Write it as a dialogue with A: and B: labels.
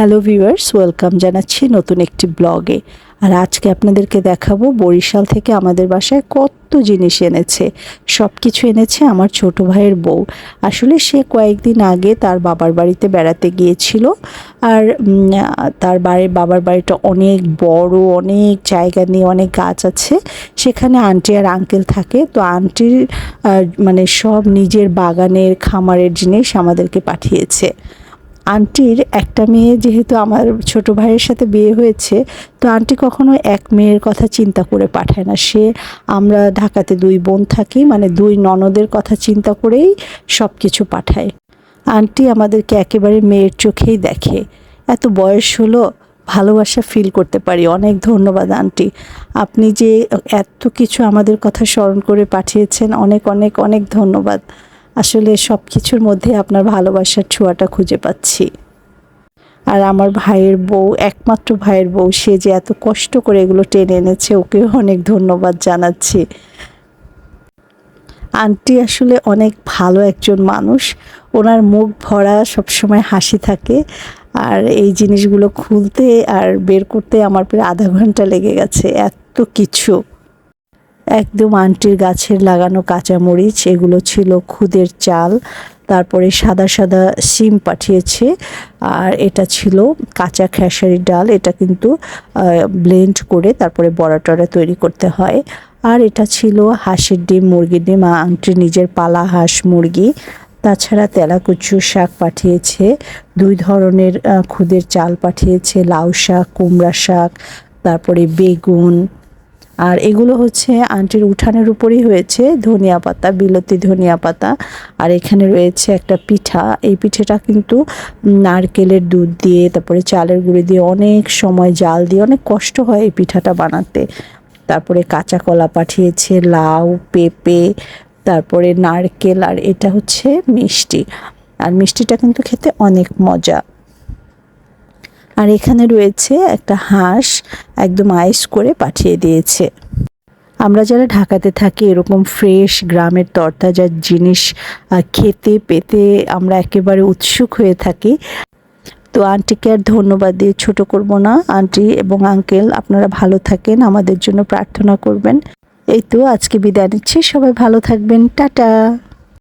A: Hello viewers welcome জানাচ্ছি নতুন একটি ব্লগে আর আজকে আপনাদেরকে দেখাবো বরিশাল থেকে আমাদের বাসায় কত জিনিস এনেছে। সব কিছু এনেছে আমার ছোট ভাইয়ের বউ। আসলে সে কয়েকদিন আগে তার বাবার বাড়িতে বেড়াতে গিয়েছিল। আর তার বাড়ি, বাবার বাড়িটা অনেক বড়, অনেক জায়গা নিয়ে অনেক গাছ আছে। সেখানে আন্টি আর আঙ্কেল থাকে। তো আন্টির মানে সব নিজের বাগানের, খামারের জিনিস আমাদেরকে পাঠিয়েছে। আন্টির একটা মেয়ে যেহেতু আমার ছোট ভাইয়ের সাথে বিয়ে হয়েছে, তো আন্টি কখনো এক মেয়ের কথা চিন্তা করে পাঠায় না। সে, আমরা ঢাকাতে দুই বোন থাকি মানে দুই ননদের কথা চিন্তা করেই সব কিছু পাঠায়। আন্টি আমাদেরকে একেবারে মেয়ের চোখেই দেখে। এত বয়স হলো, ভালোবাসা ফিল করতে পারি। অনেক ধন্যবাদ আন্টি। আপনি যে এত কিছু আমাদের কথা স্মরণ করে পাঠিয়েছেন, অনেক অনেক অনেক ধন্যবাদ। আসলে সব কিছুর মধ্যে আপনার ভালোবাসার ছোঁয়াটা খুঁজে পাচ্ছি। আর আমার ভাইয়ের বউ, একমাত্র ভাইয়ের বউ, সে যে এত কষ্ট করে এগুলো টেনে এনেছে, ওকেও অনেক ধন্যবাদ জানাচ্ছি। আন্টি আসলে অনেক ভালো একজন মানুষ। ওনার মুখ ভরা, সবসময় হাসি থাকে। আর এই জিনিসগুলো খুলতে আর বের করতে আমার প্রায় আধা ঘণ্টা লেগে গেছে, এত কিছু। একদম আন্টির গাছের লাগানো কাঁচামরিচ, এগুলো ছিল খুদের চাল, তারপরে সাদা সাদা সিম পাঠিয়েছে, আর এটা ছিল কাঁচা খেসারির ডাল, এটা কিন্তু ব্লেন্ড করে তারপরে বড়া টড়া তৈরি করতে হয়। আর এটা ছিল হাঁসের ডিম, মুরগির ডিম, আর আন্টির নিজের পালা হাঁস মুরগি। তাছাড়া তেলাকুচু শাক পাঠিয়েছে, দুই ধরনের খুদের চাল পাঠিয়েছে, লাউ শাক, কুমড়া শাক, তারপরে বেগুন আর এগুলো হচ্ছে আন্টির উঠানের উপরেই হয়েছে ধনিয়া পাতা, বিলতি ধনিয়া পাতা। আর এখানে রয়েছে একটা পিঠা। এই পিঠেটা কিন্তু নারকেলের দুধ দিয়ে, তারপরে চালের গুঁড়ি দিয়ে অনেক সময় জাল দিয়ে অনেক কষ্ট হয় এই পিঠাটা বানাতে। তারপরে কাঁচা কলা পাঠিয়েছে, লাউ, পেঁপে, তারপরে নারকেল, আর এটা হচ্ছে মিষ্টি। আর মিষ্টিটা কিন্তু খেতে অনেক মজা। আর এখানে রয়েছে একটা হাঁস একদম আইস করে পাঠিয়ে দিয়েছে। আমরা যারা ঢাকাতে থাকি, এরকম ফ্রেশ গ্রামের তরতাজা জিনিস খেতে পেতে আমরা একেবারে উৎসুক হয়ে থাকি। তো আন্টিকে আর ধন্যবাদ দিয়ে ছোট করব না। আন্টি এবং আঙ্কেল, আপনারা ভালো থাকেন, আমাদের জন্য প্রার্থনা করবেন। এই তো আজকে বিদায় নিচ্ছি। সবাই ভালো থাকবেন। টাটা!